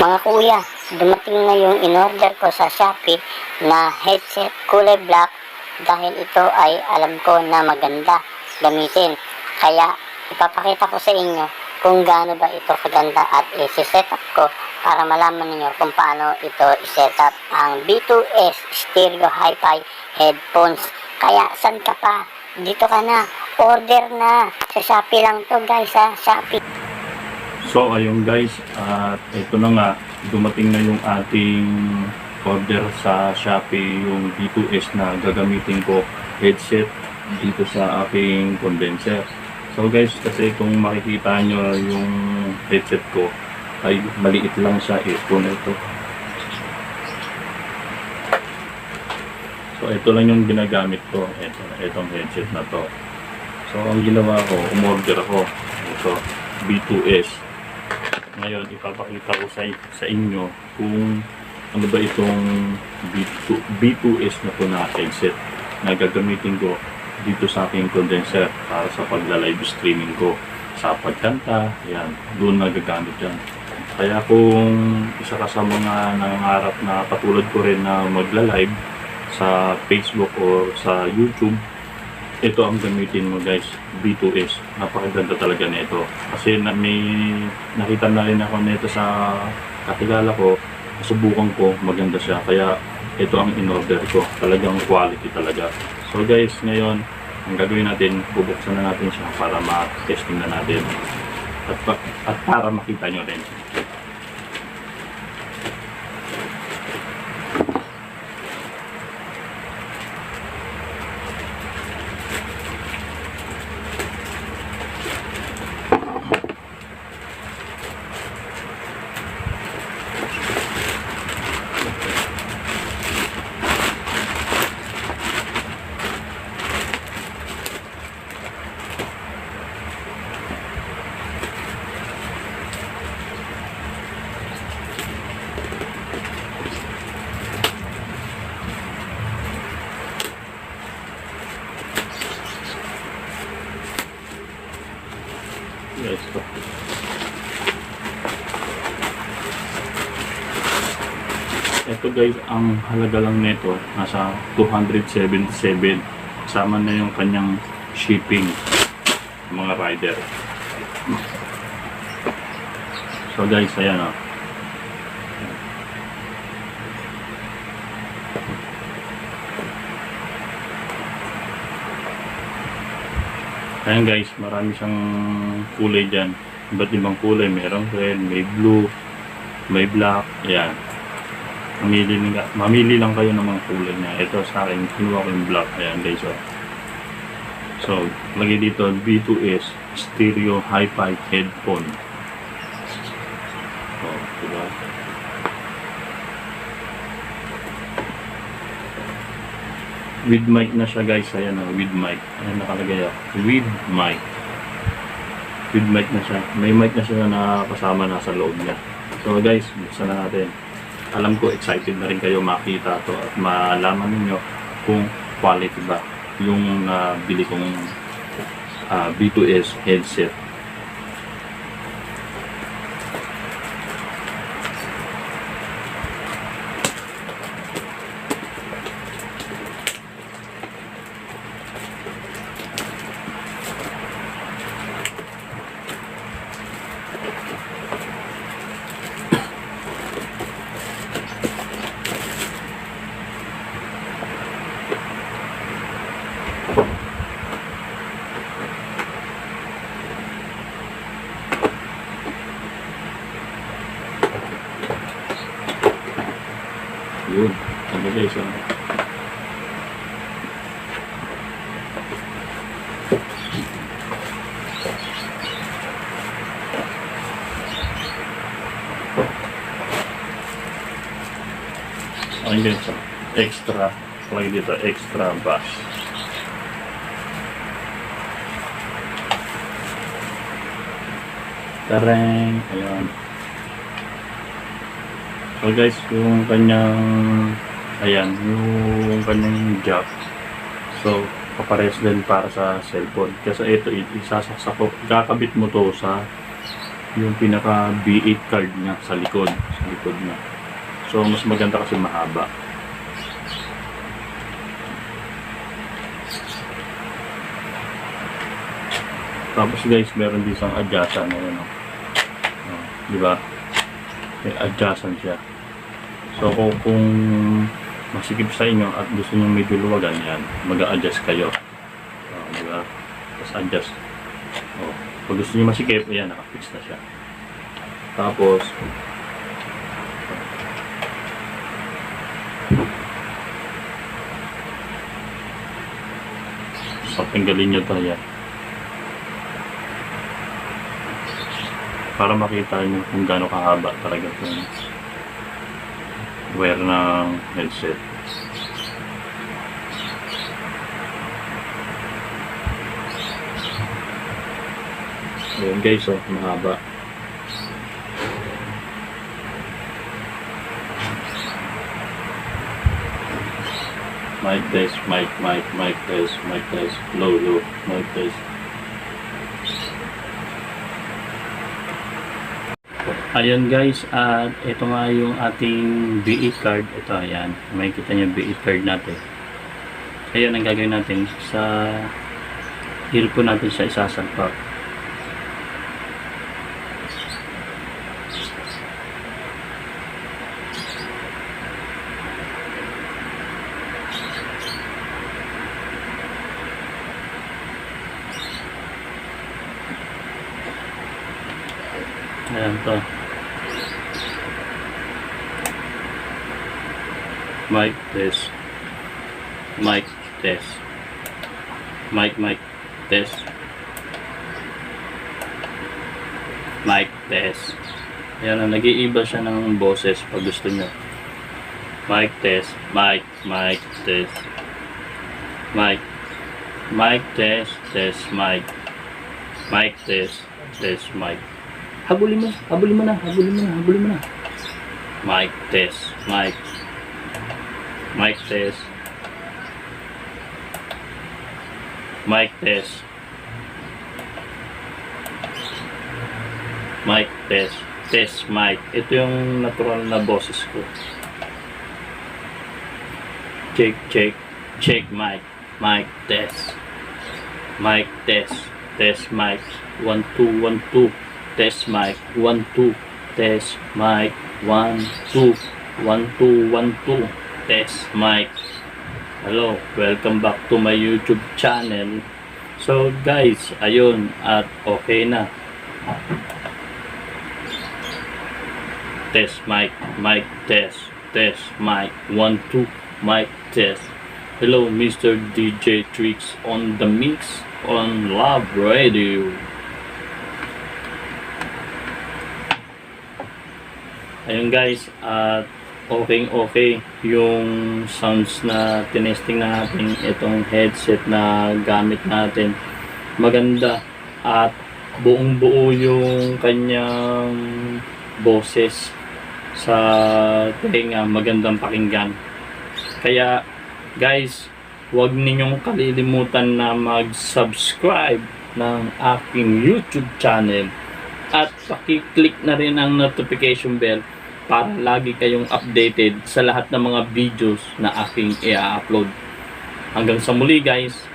Mga kuya, dumating na yung in-order ko sa Shopee na headset kulay black dahil ito ay alam ko na maganda gamitin. Kaya ipapakita ko sa inyo kung gaano ba ito kaganda at isi-set up ko para malaman niyo kung paano ito i-set up ang B2S Stereo Hi-Fi headphones. Kaya san ka pa? Dito ka na. Order na. Sa Shopee lang to guys ha. Shopee. So ayun guys, at ito na nga, dumating na yung ating order sa Shopee, yung B2S na gagamitin ko headset dito sa aking condenser. So guys, kasi kung makikita nyo yung headset ko, ay maliit lang siya, earphone ito. So ito lang yung ginagamit ko, ito, itong headset na to. So ang ginawa ko, umorder ako. Ito, B2S. Ngayon, ipapakita ko sa, sa inyo kung ano ba itong B2, B2S na po na headset na gagamitin ko dito sa aking condenser para sa pagla-live streaming ko sa pagkanta, yan, doon nagagamit yan. Kaya kung isa ka sa mga nangangarap na katulad ko rin na magla-live sa Facebook or sa YouTube, ito ang gamitin mo guys, B2S. Napakaganda talaga nito. Kasi na, may nakita na rin ako nito sa kakilala ko, subukan ko, maganda siya. Kaya ito ang in-order ko. Talagang quality talaga. So guys, ngayon, ang gagawin natin, bubuksan na natin siya para ma-testing na natin. At, at para makita nyo rin. Yes, po. Ito guys, ang halaga lang nito nasa 277 kasama na yung kanyang shipping mga rider. So guys, ayan o. Ayan guys, marami siyang kulay dyan. Iba't ibang kulay. Merong red, may blue, may black. Ayan. Mamili, mamili lang kayo ng mga kulay niya. Ito sa akin, kinuha ko yung black. Ayan guys. Oh. So, lagay dito B2S Stereo Hi-Fi Headphone. Oh, diba? With mic na siya guys. Ayan o, with mic. Ayan nakalagay o. With mic. With mic na siya. May mic na siya na kasama na sa loob niya. So guys, buksan na natin. Alam ko excited na rin kayo makita to at malaman ninyo kung quality ba yung nabili kong ah, B2S headset. Yun. Ano ah. Ayun guys, ah. extra. Lagi dito, extra bass. Tareng! Ayan. So guys, yung kanyang ayan, yung kanyang jack. So, kapares din para sa cellphone. Kasi ito, isasaksak ko, kakabit mo to sa yung pinaka B8 card niya sa likod. likod na. So, mas maganda kasi mahaba. Tapos guys, meron din isang adjacent na yun. Oh. Oh, di ba? Adjacent siya. So, kung, kung masikip sa inyo at gusto nyo may duluwagan yan, mag-a-adjust kayo. Oh, di ba? Tapos adjust. Oh, pag gusto nyo masikip, ayan, nakafix na siya. Tapos, patanggalin nyo to yan. Para makita nyo kung gaano kahaba talaga itong wear ng headset. Ayan guys, oh, mahaba. Mic test, mic, mic, mic test, mic test, low, low, mic test. Ayun guys, at ito nga yung ating BE card. Ito, ayan. May kita niyo BE card natin. Ayun ang gagawin natin sa earphone natin siya isasalpak. Ayan to. Mic test. Mic test. Mic mic test. Mic test. Ayan na, nag-iiba siya ng boses pag gusto nyo. Mic test. Mic. Mic test. Mic. Mic test. Test mic. Mic test. Test mic. Habulin mo, habulin mo na, habulin mo na, habulin mo na. Mic test, mic. Mic test. Mic test. Mic test. Test mic. Ito yung natural na boses ko. Check, check. Check mic. Mic test. Mic test. Test mic. 1, 2, 1, 2 test mic 1 2 test mic 1 2 1 2 1 2 test mic hello welcome back to my youtube channel. So guys ayun at okay na. Test mic mic test test mic 1 2 mic test hello mr dj tricks on the mix on love radio. Ayun guys, at okay okay yung sounds na tinesting natin itong headset na gamit natin. Maganda at buong buo yung kanyang boses sa tenga magandang pakinggan. Kaya guys, huwag ninyong kalilimutan na mag-subscribe ng aking YouTube channel at paki-click na rin ang notification bell para lagi kayong updated sa lahat ng mga videos na aking i-upload. Hanggang sa muli guys,